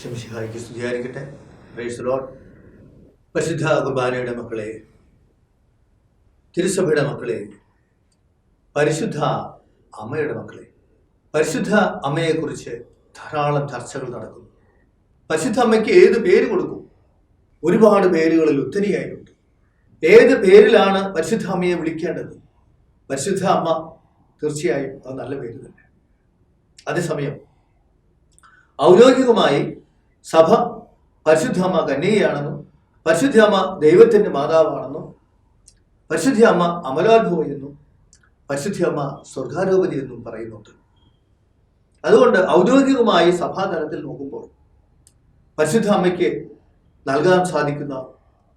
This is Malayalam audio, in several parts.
ശംശിഹായിക്ക് സ്തുതിയായിരിക്കട്ടെ. പ്രൈസ് ലോഡ് പരിശുദ്ധ കുർബാനയുടെ മക്കളെ തിരുസഭയുടെ മക്കളെ പരിശുദ്ധ അമ്മയുടെ മക്കളെ പരിശുദ്ധ അമ്മയെക്കുറിച്ച് ധാരാളം ചർച്ചകൾ നടക്കുന്നു. പരിശുദ്ധ അമ്മയ്ക്ക് ഏത് പേര് കൊടുക്കും? ഒരുപാട് പേരുകളിൽ ഒത്തിരിയായിട്ടുണ്ട് ഏത് പേരിലാണ് പരിശുദ്ധ അമ്മയെ വിളിക്കേണ്ടത്? പരിശുദ്ധ അമ്മ തീർച്ചയായും അത് നല്ല പേര് തന്നെ. അതേസമയം ഔദ്യോഗികമായി സഭ പരിശുദ്ധമ്മ കന്യകയാണെന്നും പരിശുദ്ധമ്മ ദൈവത്തിന്റെ മാതാവാണെന്നും പരിശുദ്ധമ്മ അമലാത്ഭവ എന്നും പരിശുദ്ധമ്മ സ്വർഗാരോപതി എന്നും പറയുന്നുണ്ട്. അതുകൊണ്ട് ഔദ്യോഗികമായി സഭാതലത്തിൽ നോക്കുമ്പോൾ പരിശുദ്ധ അമ്മയ്ക്ക് നൽകാൻ സാധിക്കുന്ന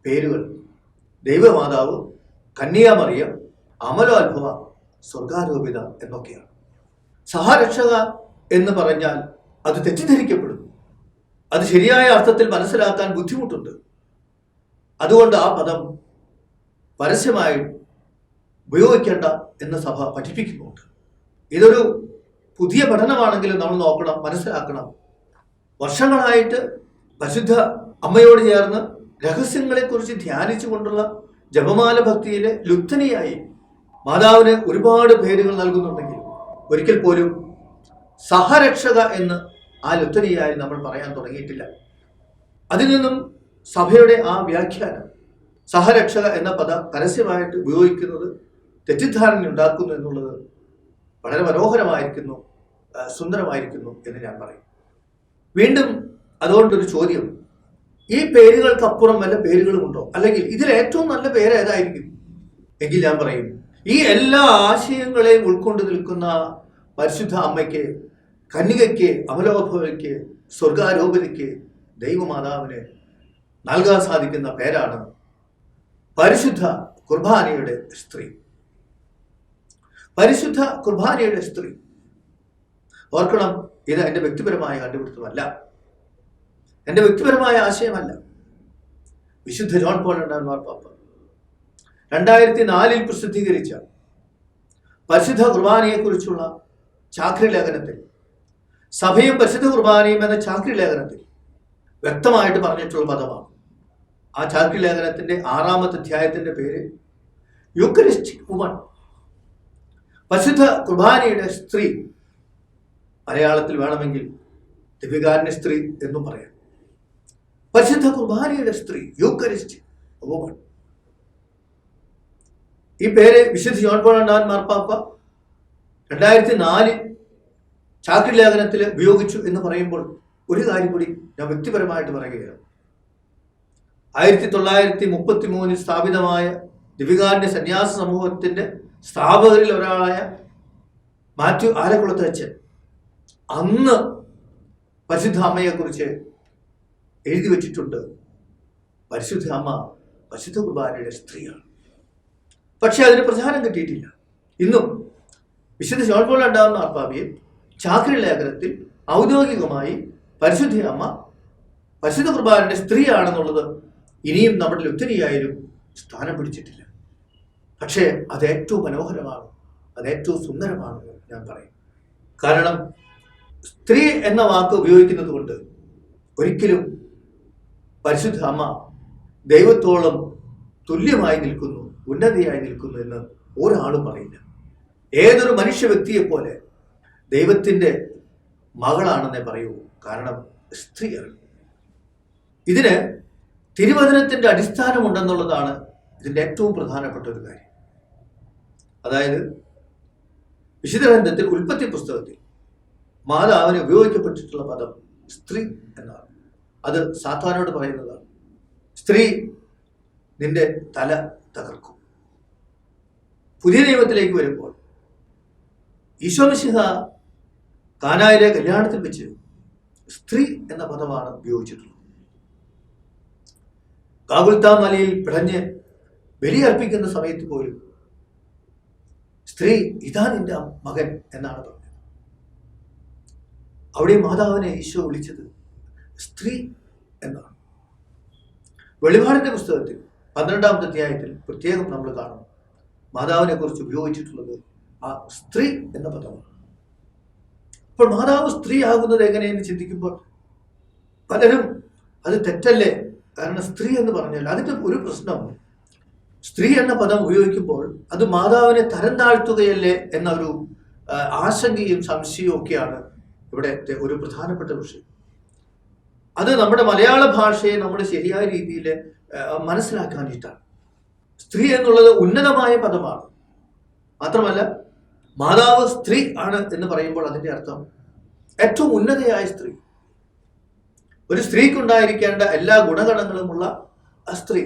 പേരുകൾ ദൈവമാതാവ് കന്യാമറിയ അമലോത്ഭവ സ്വർഗാരോപിത എന്നൊക്കെയാണ്. സഹരക്ഷക എന്ന് പറഞ്ഞാൽ അത് തെറ്റിദ്ധരിക്കപ്പെടുന്നു. അത് ശരിയായ അർത്ഥത്തിൽ മനസ്സിലാക്കാൻ ബുദ്ധിമുട്ടുണ്ട്. അതുകൊണ്ട് ആ പദം പരസ്യമായി ഉപയോഗിക്കേണ്ട എന്ന് സഭ പഠിപ്പിക്കുന്നുണ്ട്. ഇതൊരു പുതിയ പഠനമാണെങ്കിലും നമ്മൾ നോക്കണം മനസ്സിലാക്കണം. വർഷങ്ങളായിട്ട് പരിശുദ്ധ അമ്മയോട് ചേർന്ന് രഹസ്യങ്ങളെക്കുറിച്ച് ധ്യാനിച്ചു കൊണ്ടുള്ള ജപമാല ഭക്തിയിലെ ലുപ്തനിയായി മാതാവിന് ഒരുപാട് പേരുകൾ നൽകുന്നുണ്ടെങ്കിലും ഒരിക്കൽ പോലും സഹരക്ഷക എന്ന് ആ ലുത്തരിയായി നമ്മൾ പറയാൻ തുടങ്ങിയിട്ടില്ല. അതിൽ നിന്നും സഭയുടെ ആ വ്യാഖ്യാനം സഹരക്ഷക എന്ന പദം പരസ്യമായിട്ട് ഉപയോഗിക്കുന്നത് തെറ്റിദ്ധാരണ ഉണ്ടാക്കുന്നു എന്നുള്ളത് വളരെ മനോഹരമായിരിക്കുന്നു സുന്ദരമായിരിക്കുന്നു എന്ന് ഞാൻ പറയും. വീണ്ടും അതുകൊണ്ടൊരു ചോദ്യം. ഈ പേരുകൾക്കപ്പുറം വല്ല പേരുകളും ഉണ്ടോ അല്ലെങ്കിൽ ഇതിൽ ഏറ്റവും നല്ല പേര് ഏതായിരിക്കും? എങ്കിൽ ഞാൻ പറയും ഈ എല്ലാ ആശയങ്ങളെയും ഉൾക്കൊണ്ട് നിൽക്കുന്ന പരിശുദ്ധ അമ്മയ്ക്ക് കന്യകയ്ക്ക് അമലോഭവയ്ക്ക് സ്വർഗാരോപതിക്ക് ദൈവമാതാവിന് നൽകാൻ സാധിക്കുന്ന പേരാണ് പരിശുദ്ധ കുർബാനയുടെ സ്ത്രീ. പരിശുദ്ധ കുർബാനയുടെ സ്ത്രീ. ഓർക്കണം ഇത് എന്റെ വ്യക്തിപരമായ കണ്ടുപിടുത്തമല്ല. എന്റെ വ്യക്തിപരമായ ആശയമല്ല. വിശുദ്ധ ജോൺ പോൾ രണ്ടാം മാർപ്പാപ്പ രണ്ടായിരത്തി നാലിൽ പ്രസിദ്ധീകരിച്ച പരിശുദ്ധ കുർബാനയെക്കുറിച്ചുള്ള ചാക്രി ലേഖനത്തിൽ സഭയും പരിശുദ്ധ കുർബാനയും എന്ന ചാക്രി ലേഖനത്തിൽ വ്യക്തമായിട്ട് പറഞ്ഞിട്ടുള്ള പദമാണ്. ആ ചാക്രി ലേഖനത്തിന്റെ ആറാമത്തെ അധ്യായത്തിന്റെ പേര് യൂക്കറിസ്റ്റിക് വുമൺ പരിശുദ്ധ കുർബാനയുടെ സ്ത്രീ മലയാളത്തിൽ വേണമെങ്കിൽ ദിവ്യകാരുണ്യ സ്ത്രീ എന്നും പറയാം. പരിശുദ്ധ കുർബാനയുടെ സ്ത്രീ യൂക്കറിസ്റ്റിക് വുമൺ ഈ പേര് വിശുദ്ധ ജോൺ പോൾ മാർപ്പാപ്പ രണ്ടായിരത്തി നാലിൽ ചാക്രി ലേഖനത്തിൽ ഉപയോഗിച്ചു എന്ന് പറയുമ്പോൾ ഒരു കാര്യം കൂടി ഞാൻ വ്യക്തിപരമായിട്ട് പറയുകയാണ്. ആയിരത്തി തൊള്ളായിരത്തി മുപ്പത്തി മൂന്നിൽ സ്ഥാപിതമായ ദിവികാരന്റെ സന്യാസ സമൂഹത്തിന്റെ സ്ഥാപകരിൽ ഒരാളായ മാത്യു ആലക്കുളത്ത് അച്ഛൻ അന്ന് പരിശുദ്ധ അമ്മയെക്കുറിച്ച് എഴുതി വച്ചിട്ടുണ്ട്. പരിശുദ്ധ അമ്മ പരിശുദ്ധ കുർബാനയുടെ സ്ത്രീയാണ്. പക്ഷേ അതിന് പ്രധാനം കിട്ടിയിട്ടില്ല. ഇന്നും വിശുദ്ധ ജോൺ പോൾ ആത്മാവിയെ ചാക്രി ലേഖനത്തിൽ ഔദ്യോഗികമായി പരിശുദ്ധ അമ്മ പരിശുദ്ധ കുർബാനന്റെ സ്ത്രീയാണെന്നുള്ളത് ഇനിയും നമ്മുടെ ലുത്തനിയായാലും സ്ഥാനം പിടിച്ചിട്ടില്ല. പക്ഷേ അത് ഏറ്റവും മനോഹരമാണ് അത് ഏറ്റവും സുന്ദരമാണെന്ന് ഞാൻ പറയും. കാരണം സ്ത്രീ എന്ന വാക്ക് ഉപയോഗിക്കുന്നത് കൊണ്ട് ഒരിക്കലും പരിശുദ്ധ അമ്മ ദൈവത്തോളം തുല്യമായി നിൽക്കുന്നു ഉന്നതിയായി നിൽക്കുന്നു എന്ന് ഒരാളും പറയില്ല. ഏതൊരു മനുഷ്യ വ്യക്തിയെ പോലെ ദൈവത്തിന്റെ മകളാണെന്നേ പറയൂ. കാരണം സ്ത്രീയാണ് ഇതിന് തിരുവചനത്തിന്റെ അടിസ്ഥാനമുണ്ടെന്നുള്ളതാണ് ഇതിന്റെ ഏറ്റവും പ്രധാനപ്പെട്ട ഒരു കാര്യം. അതായത് വിശുദ്ധ ഗ്രന്ഥത്തിൽ ഉൽപ്പത്തി പുസ്തകത്തിൽ മാതാവിന് ഉപയോഗിക്കപ്പെട്ടിട്ടുള്ള പദം സ്ത്രീ എന്നാണ്. അത് സാത്താനോട് പറയുന്നതാണ്. സ്ത്രീ നിന്റെ തല തകർക്കും. പുതിയ നിയമത്തിലേക്ക് വരുമ്പോൾ ഈശോമിശിഹ കാനായിലെ കല്യാണത്തിൽ വെച്ച് സ്ത്രീ എന്ന പദമാണ് ഉപയോഗിച്ചിട്ടുള്ളത്. കാബുൽത്താ മലയിൽ പിടഞ്ഞ് ബലിയർപ്പിക്കുന്ന സമയത്ത് പോലും സ്ത്രീ ഇതാ നിന്റെ മകൻ എന്നാണ് പറഞ്ഞത്. അവിടെ മാതാവിനെ ഈശോ വിളിച്ചത് സ്ത്രീ എന്നാണ്. വെളിപാടിന്റെ പുസ്തകത്തിൽ പന്ത്രണ്ടാമത്തെ അധ്യായത്തിൽ പ്രത്യേകം നമ്മൾ കാണും. മാതാവിനെ കുറിച്ച് ഉപയോഗിച്ചിട്ടുള്ളത് ആ സ്ത്രീ എന്ന പദമാണ്. അപ്പോൾ മാതാവ് സ്ത്രീ ആകുന്നത് എങ്ങനെയെന്ന് ചിന്തിക്കുമ്പോൾ പലരും അത് തെറ്റല്ലേ? കാരണം സ്ത്രീ എന്ന് പറഞ്ഞാൽ അതിന്റെ ഒരു പ്രശ്നം. സ്ത്രീ എന്ന പദം ഉപയോഗിക്കുമ്പോൾ അത് മാതാവിനെ തരം താഴ്ത്തുകയല്ലേ എന്ന ഒരു ആശങ്കയും സംശയവും ഒക്കെയാണ് ഇവിടെ ഒരു പ്രധാനപ്പെട്ട വിഷയം. അത് നമ്മുടെ മലയാള ഭാഷയെ നമ്മൾ ശരിയായ രീതിയിൽ മനസ്സിലാക്കാനിട്ടാണ്. സ്ത്രീ എന്നുള്ളത് ഉന്നതമായ പദമാണ്. മാത്രമല്ല മാതാവ് സ്ത്രീ ആണ് എന്ന് പറയുമ്പോൾ അതിന്റെ അർത്ഥം ഏറ്റവും ഉന്നതയായ സ്ത്രീ. ഒരു സ്ത്രീക്കുണ്ടായിരിക്കേണ്ട എല്ലാ ഗുണഗണങ്ങളുമുള്ള സ്ത്രീ.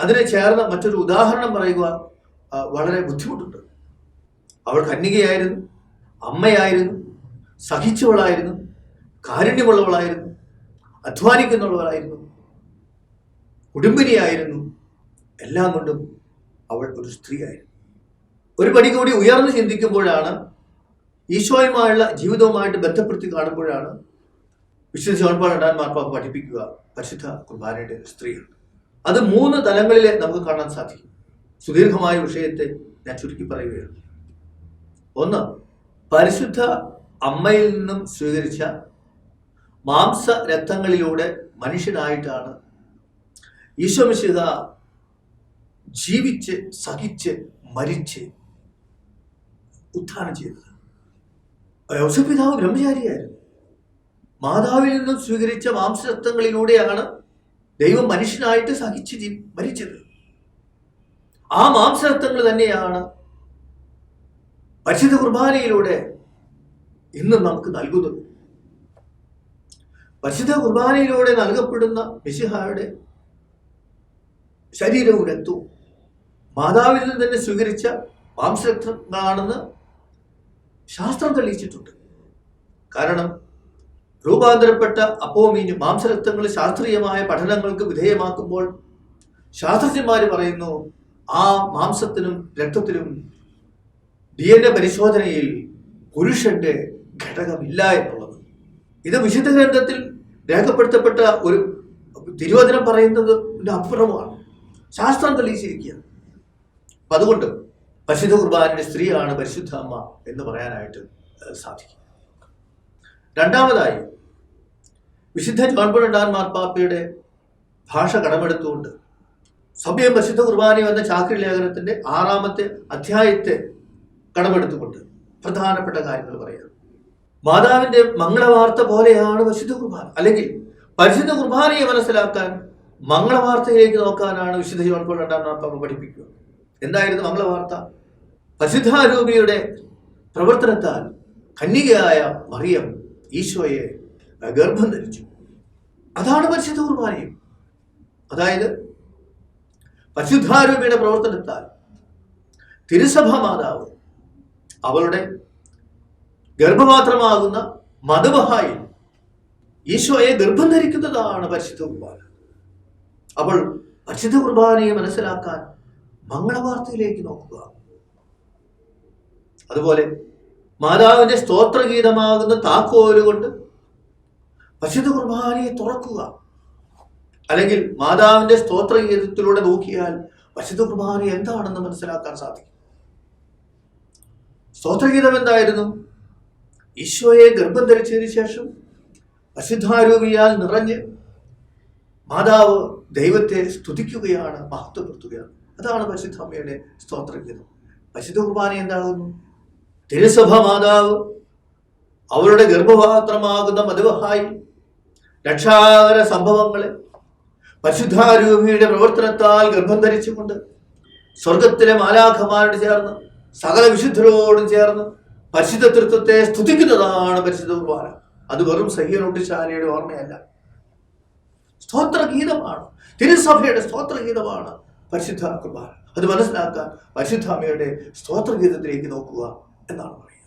അതിനെ ചേർന്ന മറ്റൊരു ഉദാഹരണം പറയുക വളരെ ബുദ്ധിമുട്ടുണ്ട്. അവൾ കന്യകയായിരുന്നു അമ്മയായിരുന്നു സഹിച്ചവളായിരുന്നു കാരുണ്യമുള്ളവളായിരുന്നു അധ്വാനിക്കുന്നുള്ളവളായിരുന്നു കുടുംബിനിയായിരുന്നു. എല്ലാം കൊണ്ടും അവൾ ഒരു സ്ത്രീയായിരുന്നു ഒരു പടി കൂടി ഉയർന്നു ചിന്തിക്കുമ്പോഴാണ് ഈശോയുമായുള്ള ജീവിതവുമായിട്ട് ബന്ധപ്പെടുത്തി കാണുമ്പോഴാണ് വിശുദ്ധ ജോൺപാൾ ഇടാൻ മാർപ്പാപ്പ പഠിപ്പിക്കുക പരിശുദ്ധ കുർബാനയുടെ സ്ത്രീകൾ. അത് മൂന്ന് തലങ്ങളിൽ നമുക്ക് കാണാൻ സാധിക്കും. സുദീർഘമായ വിഷയത്തെ ഞാൻ ചുരുക്കി പറയുകയാണ്. ഒന്ന് പരിശുദ്ധ അമ്മയിൽ നിന്നും സ്വീകരിച്ച മാംസ രക്തങ്ങളിലൂടെ മനുഷ്യനായിട്ടാണ് ഈശോമിശിത ജീവിച്ച് സഹിച്ച് മരിച്ച് ഉത്ഥാനം ചെയ്തത്. യോസപിതാവ് ബ്രഹ്മചാരിയായിരുന്നു. മാതാവിൽ നിന്നും സ്വീകരിച്ച മാംസരത്വങ്ങളിലൂടെയാണ് ദൈവം മനുഷ്യനായിട്ട് സഹിച്ച് മരിച്ചത്. ആ മാംസരത്വങ്ങൾ തന്നെയാണ് പരിശുദ്ധ കുർബാനയിലൂടെ ഇന്ന് നമുക്ക് നൽകുന്നത്. പരിശുദ്ധ കുർബാനയിലൂടെ നൽകപ്പെടുന്ന മിശിഹായുടെ ശരീരവും രക്തവും മാതാവിൽ നിന്ന് തന്നെ സ്വീകരിച്ച മാംസരക്തങ്ങളാണെന്ന് ശാസ്ത്രം തെളിയിച്ചിട്ടുണ്ട്. കാരണം രൂപാന്തരപ്പെട്ട അപ്പോമീഞ്ഞ് മാംസരക്തങ്ങൾ ശാസ്ത്രീയമായ പഠനങ്ങൾക്ക് വിധേയമാക്കുമ്പോൾ ശാസ്ത്രജ്ഞന്മാർ പറയുന്നു ആ മാംസത്തിനും രക്തത്തിനും ഡി എൻ എ പരിശോധനയിൽ പുരുഷന്റെ ഘടകമില്ല എന്നുള്ളത്. ഇത് വിശുദ്ധ ഗ്രന്ഥത്തിൽ രേഖപ്പെടുത്തപ്പെട്ട ഒരു തിരുവചനം പറയുന്നത് അപ്പുറമാണ്. ശാസ്ത്രം തെളിയിച്ചിരിക്കുക അപ്പൊ അതുകൊണ്ട് പരിശുദ്ധ കുർബാനയുടെ സ്ത്രീയാണ് പരിശുദ്ധ അമ്മ എന്ന് പറയാനായിട്ട് സാധിക്കും. രണ്ടാമതായി വിശുദ്ധ ജോൺപുരണ്ടാൻ മാർപ്പാപ്പയുടെ ഭാഷ കടമെടുത്തുകൊണ്ട് സഭയം പരിശുദ്ധ കുർബാന എന്ന ചാക്രി ലേഖനത്തിന്റെ ആറാമത്തെ അധ്യായത്തെ കടമെടുത്തുകൊണ്ട് പ്രധാനപ്പെട്ട കാര്യങ്ങൾ പറയാം മാതാവിന്റെ മംഗളവാർത്ത പോലെയാണ് പരിശുദ്ധ കുർബാന. അല്ലെങ്കിൽ പരിശുദ്ധ കുർബാനയെ മനസ്സിലാക്കാൻ മംഗളവാർത്തയിലേക്ക് നോക്കാനാണ് വിശുദ്ധ ജോൺ പോൾ രണ്ടാം മാർപ്പാപ്പ പഠിപ്പിക്കുക. എന്തായിരുന്നു മംഗളവാർത്ത? പരിശുദ്ധാരൂപിയുടെ പ്രവർത്തനത്താൽ കന്യകയായ മറിയം ഈശോയെ ഗർഭം ധരിച്ചു. അതാണ് പരിശുദ്ധ കുർബാനയും. അതായത് പരിശുദ്ധാരൂപിയുടെ പ്രവർത്തനത്താൽ തിരുസഭ മാതാവ് അവളുടെ ഗർഭപാത്രമാകുന്ന മധുബഹായിൽ ഈശോയെ ഗർഭം ധരിക്കുന്നതാണ് പരിശുദ്ധ കുർബാന. അവൾ പരിശുദ്ധ കുർബാനയെ മനസ്സിലാക്കാൻ മംഗളവാർത്തയിലേക്ക് നോക്കുക. അതുപോലെ മാതാവിന്റെ സ്തോത്രഗീതമാകുന്ന താക്കോലുകൊണ്ട് കൊണ്ട് പരിശുദ്ധ കുർബാനയെ തുറക്കുക. അല്ലെങ്കിൽ മാതാവിന്റെ സ്തോത്രഗീതത്തിലൂടെ നോക്കിയാൽ പരിശുദ്ധ കുർബാന എന്താണെന്ന് മനസ്സിലാക്കാൻ സാധിക്കും. സ്തോത്രഗീതം എന്തായിരുന്നു? ഈശോയെ ഗർഭം ധരിച്ചതിന് ശേഷം പരിശുദ്ധാരൂപിയാൽ നിറഞ്ഞ് മാതാവ് ദൈവത്തെ സ്തുതിക്കുകയാണ് മഹത്വപ്പെടുത്തുകയാണ്. അതാണ് പരിശുദ്ധ അമ്മയുടെ സ്തോത്രഗീതം. പരിശുദ്ധ കുർബാന എന്താകുന്നു? തിരുസഭ മാതാവ് അവരുടെ ഗർഭപാത്രമാകുന്ന മധുവഹായി. രക്ഷാകര സംഭവങ്ങളെ. പരിശുദ്ധാരൂപിയുടെ പ്രവർത്തനത്താൽ ഗർഭം ധരിച്ചുകൊണ്ട് സ്വർഗത്തിലെ മാലാഖമാരോട് ചേർന്ന് സകല വിശുദ്ധരോടും ചേർന്ന് പരിശുദ്ധ തൃത്വത്തെ സ്തുതിക്കുന്നതാണ് പരിശുദ്ധ കുർബാന. അത് വെറും സഹ്യനോട്ടിശാലയുടെ ഓർമ്മയല്ല. സ്തോത്രഗീതമാണ്. തിരുസഭയുടെ സ്തോത്രഗീതമാണ് പരിശുദ്ധ കുർബാന. അത് മനസ്സിലാക്കാൻ പരിശുദ്ധ അമ്മയുടെ സ്തോത്രഗീതത്തിലേക്ക് നോക്കുക. എന്നാണ് പറയുക.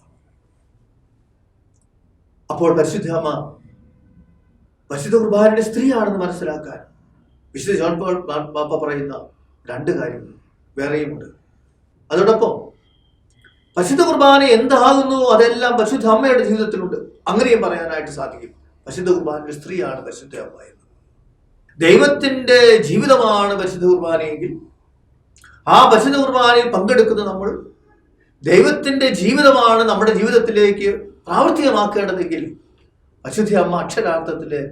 അപ്പോൾ പരിശുദ്ധ അമ്മ പരിശുദ്ധ കുർബാനയുടെ സ്ത്രീയാണെന്ന് മനസ്സിലാക്കാൻ വിശുദ്ധ ജോൺ പോൾ പാപ്പ പറയുന്ന രണ്ട് കാര്യങ്ങൾ വേറെയുമുണ്ട്. അതോടൊപ്പം പരിശുദ്ധ കുർബാന എന്താകുന്നു അതെല്ലാം പരിശുദ്ധ അമ്മയുടെ ജീവിതത്തിലുണ്ട്. അങ്ങനെയും പറയാനായിട്ട് സാധിക്കും. പരിശുദ്ധ കുർബാനയുടെ സ്ത്രീയാണ് പരിശുദ്ധ അമ്മ എന്ന്. ദൈവത്തിന്റെ ജീവിതമാണ് പരിശുദ്ധ കുർബാനയെങ്കിൽ ആ പരിശുദ്ധ കുർബാനയിൽ പങ്കെടുക്കുന്ന നമ്മൾ ദൈവത്തിന്റെ ജീവിതമാണ് നമ്മുടെ ജീവിതത്തിലേക്ക് പ്രാവർത്തികമാക്കേണ്ടതെങ്കിൽ പരിശുദ്ധ അമ്മ അക്ഷരാർത്ഥത്തിൽ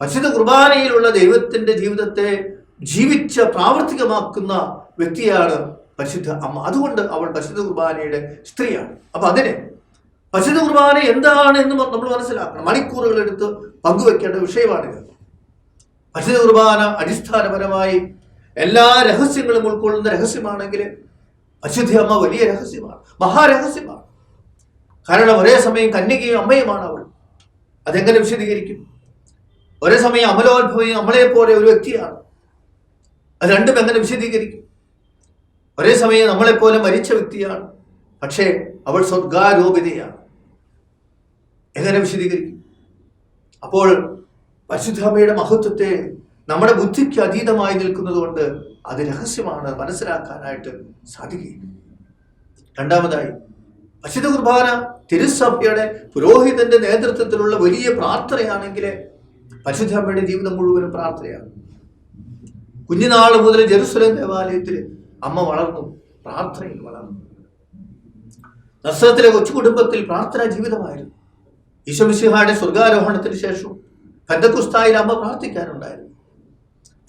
പരിശുദ്ധ കുർബാനയിലുള്ള ദൈവത്തിന്റെ ജീവിതത്തെ ജീവിച്ച പ്രാവർത്തികമാക്കുന്ന വ്യക്തിയാണ് പരിശുദ്ധ അമ്മ. അതുകൊണ്ട് അവൾ പരിശുദ്ധ കുർബാനയുടെ സ്ത്രീയാണ്. അപ്പൊ അതിനെ പരിശുദ്ധ കുർബാന എന്താണ് എന്ന് നമ്മൾ മനസ്സിലാക്കണം. മണിക്കൂറുകൾ എടുത്ത് പങ്കുവെക്കേണ്ട വിഷയമാണിത് പരിശുദ്ധ കുർബാന അടിസ്ഥാനപരമായി എല്ലാ രഹസ്യങ്ങളും ഉൾക്കൊള്ളുന്ന രഹസ്യമാണെങ്കിൽ പരിശുദ്ധ അമ്മ വലിയ രഹസ്യമാണ്. മഹാരഹസ്യമാണ്. കാരണം ഒരേ സമയം കന്യകയും അമ്മയുമാണ് അവൾ. അതെങ്ങനെ വിശദീകരിക്കും? ഒരേ സമയം അമലോത്ഭവയും നമ്മളെ പോലെ ഒരു വ്യക്തിയാണ്. അത് രണ്ടും എങ്ങനെ വിശദീകരിക്കും? ഒരേ സമയം നമ്മളെപ്പോലെ മരിച്ച വ്യക്തിയാണ്. പക്ഷേ അവൾ സ്വർഗാരോപിതയാണ്. എങ്ങനെ വിശദീകരിക്കും? അപ്പോൾ പരിശുദ്ധാമയുടെ മഹത്വത്തെ നമ്മുടെ ബുദ്ധിക്ക് അതീതമായി നിൽക്കുന്നത് കൊണ്ട് അത് രഹസ്യമാണ് മനസ്സിലാക്കാനായിട്ട് സാധിക്കുകയില്ല. രണ്ടാമതായി പരിശുദ്ധ കുർബാന തിരുസഭയുടെ പുരോഹിതന്റെ നേതൃത്വത്തിലുള്ള വലിയ പ്രാർത്ഥനയാണെങ്കിൽ പരിശുദ്ധാമ്മയുടെ ജീവിതം മുഴുവനും പ്രാർത്ഥനയാണ്. കുഞ്ഞുനാൾ മുതൽ ജെറുസലേം ദേവാലയത്തിൽ അമ്മ വളർന്നു പ്രാർത്ഥനയിൽ വളർന്നു. നസ്രത്തിലെ കൊച്ചു കുടുംബത്തിൽ പ്രാർത്ഥനാ ജീവിതമായിരുന്നു. ഈശ്വമിസിഹായുടെ സ്വർഗാരോഹണത്തിന് ശേഷം കന്തക്കുസ്തായിൽ അമ്മ പ്രാർത്ഥിക്കാനുണ്ടായിരുന്നു.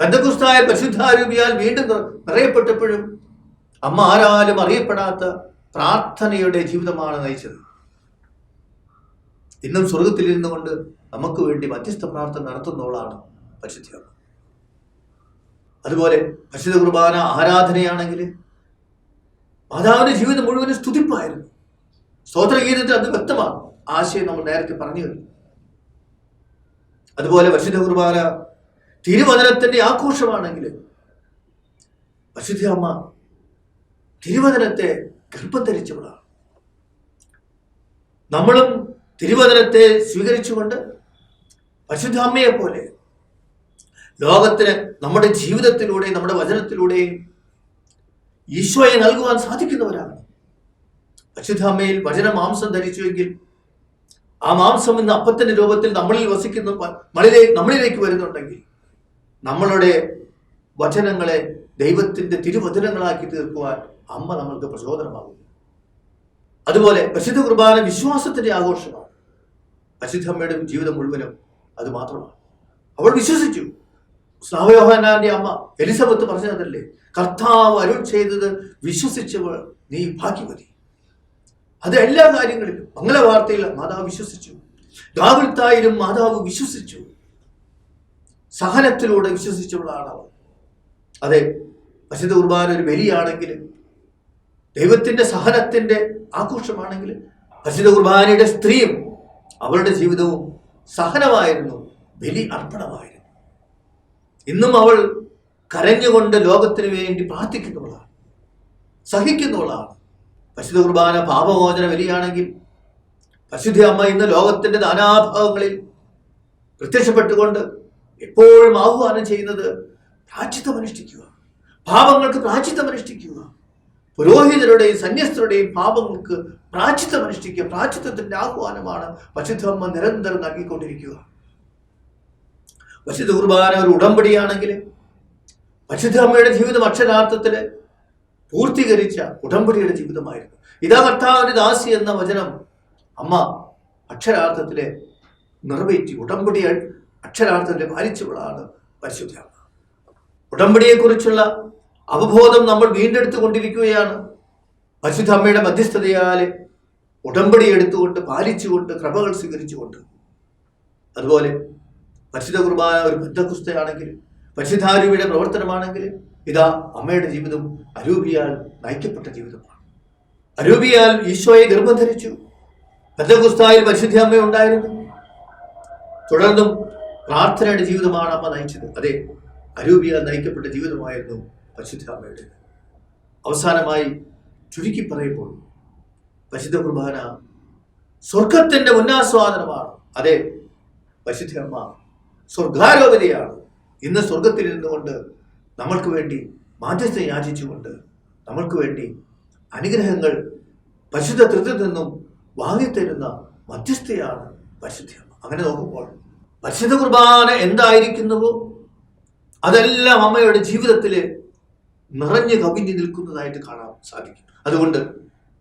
പന്തക്കുസ്തായ പരിശുദ്ധാരൂപിയാൽ വീണ്ടും നിറ- നിറയപ്പെട്ടപ്പോഴും അമ്മ ആരാലും അറിയപ്പെടാത്ത പ്രാർത്ഥനയുടെ ജീവിതമാണ് നയിച്ചത്. ഇന്നും സ്വർഗത്തിലിരുന്നു കൊണ്ട് നമുക്ക് വേണ്ടി മധ്യസ്ഥ പ്രാർത്ഥന നടത്തുന്നവളാണ് പരിശുദ്ധ അതുപോലെ പരിശുദ്ധ കുർബാന ആരാധനയാണെങ്കിൽ മാതാവിന്റെ ജീവിതം മുഴുവനും സ്തുതിപ്പായിരുന്നു. സ്തോത്രഗീതത്തിൽ അത് വ്യക്തമാണ്. ആശയം നമ്മൾ നേരത്തെ പറഞ്ഞു അതുപോലെ പരിശുദ്ധ കുർബാന തിരുവചനത്തിന്റെ ആഘോഷമാണെങ്കിൽ പരിശുദ്ധ അമ്മ തിരുവചനത്തെ ഗർഭം ധരിച്ചവളാണ്. നമ്മളും തിരുവചനത്തെ സ്വീകരിച്ചുകൊണ്ട് പരിശുദ്ധ അമ്മയെ പോലെ ലോകത്തിന് നമ്മുടെ ജീവിതത്തിലൂടെയും നമ്മുടെ വചനത്തിലൂടെയും ഈശോയെ നൽകുവാൻ സാധിക്കുന്നവരാണ്. പരിശുദ്ധ അമ്മയിൽ വചന മാംസം ധരിച്ചുവെങ്കിൽ ആ മാംസം ഇന്ന് അപ്പത്തിന്റെ രൂപത്തിൽ നമ്മളിൽ വസിക്കുന്ന നമ്മളിലേക്ക് നമ്മളിലേക്ക് വരുന്നുണ്ടെങ്കിൽ നമ്മളുടെ വചനങ്ങളെ ദൈവത്തിന്റെ തിരുവചനങ്ങളാക്കി തീർക്കുവാൻ അമ്മ നമ്മൾക്ക് പ്രചോദനമാകുന്നു. അതുപോലെ പരിശുദ്ധ കുർബാന വിശ്വാസത്തിന്റെ ആഘോഷമാണ്. പരിശുദ്ധ അമ്മയുടെ ജീവിതം മുഴുവനും അത് മാത്രമാണ്. അവൾ വിശ്വസിച്ചു. സ്നാവയോഹനാന്റെ അമ്മ എലിസബത്ത് പറഞ്ഞതല്ലേ? കർത്താവ് അരുൾ ചെയ്തത് വിശ്വസിച്ചവൾ നീ ഭാഗ്യവതി. അത് എല്ലാ കാര്യങ്ങളിലും മംഗളവാർത്തയിൽ മാതാവ് വിശ്വസിച്ചു. ഗാവിൽത്തായിലും മാതാവ് വിശ്വസിച്ചു. സഹനത്തിലൂടെ വിശ്വസിച്ചുള്ളതാണ് അവർ അതെ പരിശുദ്ധ കുർബാന ഒരു ബലിയാണെങ്കിൽ ദൈവത്തിന്റെ സഹനത്തിന്റെ ആഘോഷമാണെങ്കിൽ പരിശുദ്ധ കുർബാനയുടെ സ്ത്രീയും അവളുടെ ജീവിതവും സഹനമായിരുന്നു ബലി അർപ്പണമായിരുന്നു. ഇന്നും അവൾ കരഞ്ഞുകൊണ്ട് ലോകത്തിന് വേണ്ടി പ്രാർത്ഥിക്കുന്നവളാണ് സഹിക്കുന്നവളാണ്. പരിശുദ്ധ കുർബാന പാപമോചന ബലിയാണെങ്കിൽ പരിശുദ്ധ അമ്മ ഇന്ന് ലോകത്തിന്റെ നാനാഭാഗങ്ങളിൽ പ്രത്യക്ഷപ്പെട്ടുകൊണ്ട് എപ്പോഴും ആഹ്വാനം ചെയ്യുന്നത് പ്രാചിത്വം അനുഷ്ഠിക്കുക. പാപങ്ങൾക്ക് പ്രാചിത്വം അനുഷ്ഠിക്കുക. പുരോഹിതരുടെയും സന്യസ്തരുടെയും പാപങ്ങൾക്ക് പ്രാചിത്വം അനുഷ്ഠിക്കുക. പ്രാചിത്വത്തിന്റെ ആഹ്വാനമാണ് വശുദ്ധമ്മ നിരന്തരം നൽകിക്കൊണ്ടിരിക്കുക. വശുദ്ധ കുർബാന ഒരു ഉടമ്പടിയാണെങ്കിൽ വശുദ്ധമ്മയുടെ ജീവിതം അക്ഷരാർത്ഥത്തിൽ പൂർത്തീകരിച്ച ഉടമ്പടിയുടെ ജീവിതമായിരുന്നു. ഇതാ കർത്താവിന്റെ ദാസി എന്ന വചനം അമ്മ അക്ഷരാർത്ഥത്തിലെ നിറവേറ്റി ഉടമ്പടി അക്ഷരാർത്ഥത്തിലെ പാലിച്ചവളാണ് പരിശുദ്ധ ഉടമ്പടിയെക്കുറിച്ചുള്ള അവബോധം നമ്മൾ വീണ്ടെടുത്തു കൊണ്ടിരിക്കുകയാണ് പരിശുദ്ധ അമ്മയുടെ മധ്യസ്ഥതയാൽ ഉടമ്പടി എടുത്തുകൊണ്ട് പാലിച്ചുകൊണ്ട് ക്രമകൾ സ്വീകരിച്ചുകൊണ്ട്. അതുപോലെ പരിശുദ്ധ കുർബാന ഒരു ബന്ധക്കുസ്തയാണെങ്കിൽ പരിശുദ്ധാരൂപിയുടെ പ്രവർത്തനമാണെങ്കിൽ ഇതാ അമ്മയുടെ ജീവിതം അരൂപിയാൽ നയിക്കപ്പെട്ട ജീവിതമാണ്. അരൂപിയാൽ ഈശോയെ ഗർഭം ധരിച്ചു. ബന്ധക്കുസ്തായിൽ പരിശുദ്ധ അമ്മ ഉണ്ടായിരുന്നു. തുടർന്നും പ്രാർത്ഥനയുടെ ജീവിതമാണ് അമ്മ നയിച്ചത്. അതെ അരൂപിയ നയിക്കപ്പെട്ട ജീവിതമായിരുന്നു പരിശുദ്ധ അമ്മയുടെ അവസാനമായി ചുരുക്കി പറയുമ്പോൾ പരിശുദ്ധ കുർബാന സ്വർഗത്തിന്റെ ഉന്നാസ്വാദനമാണ്. അതെ പരിശുദ്ധ അമ്മ സ്വർഗാരോപതയാണ് ഇന്ന് സ്വർഗത്തിൽ നിന്നുകൊണ്ട് നമ്മൾക്ക് വേണ്ടി മാധ്യസ്ഥ യാചിച്ചുകൊണ്ട് നമ്മൾക്ക് വേണ്ടി അനുഗ്രഹങ്ങൾ പരിശുദ്ധ തൃത്തിൽ നിന്നും വാങ്ങിത്തരുന്ന മധ്യസ്ഥയാണ് പരിശുദ്ധ അങ്ങനെ നോക്കുമ്പോൾ പരിശുദ്ധ കുർബാന എന്തായിരിക്കുന്നുവോ അതെല്ലാം അമ്മയുടെ ജീവിതത്തിൽ നിറഞ്ഞു കവിഞ്ഞു നിൽക്കുന്നതായിട്ട് കാണാൻ സാധിക്കും. അതുകൊണ്ട്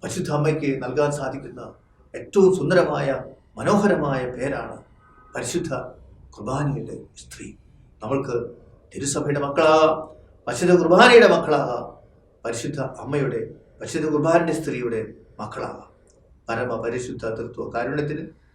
പരിശുദ്ധ അമ്മയ്ക്ക് നൽകാൻ സാധിക്കുന്ന ഏറ്റവും സുന്ദരമായ മനോഹരമായ പേരാണ് പരിശുദ്ധ കുർബാനയുടെ സ്ത്രീ. നമ്മൾക്ക് തിരുസഭയുടെ മക്കളാ പരിശുദ്ധ കുർബാനയുടെ മക്കളാ പരിശുദ്ധ അമ്മയുടെ പരിശുദ്ധ കുർബാനയുടെ സ്ത്രീയുടെ മക്കളാകാം പരമ പരിശുദ്ധ തൃത്വ കാരുണ്യത്തിന്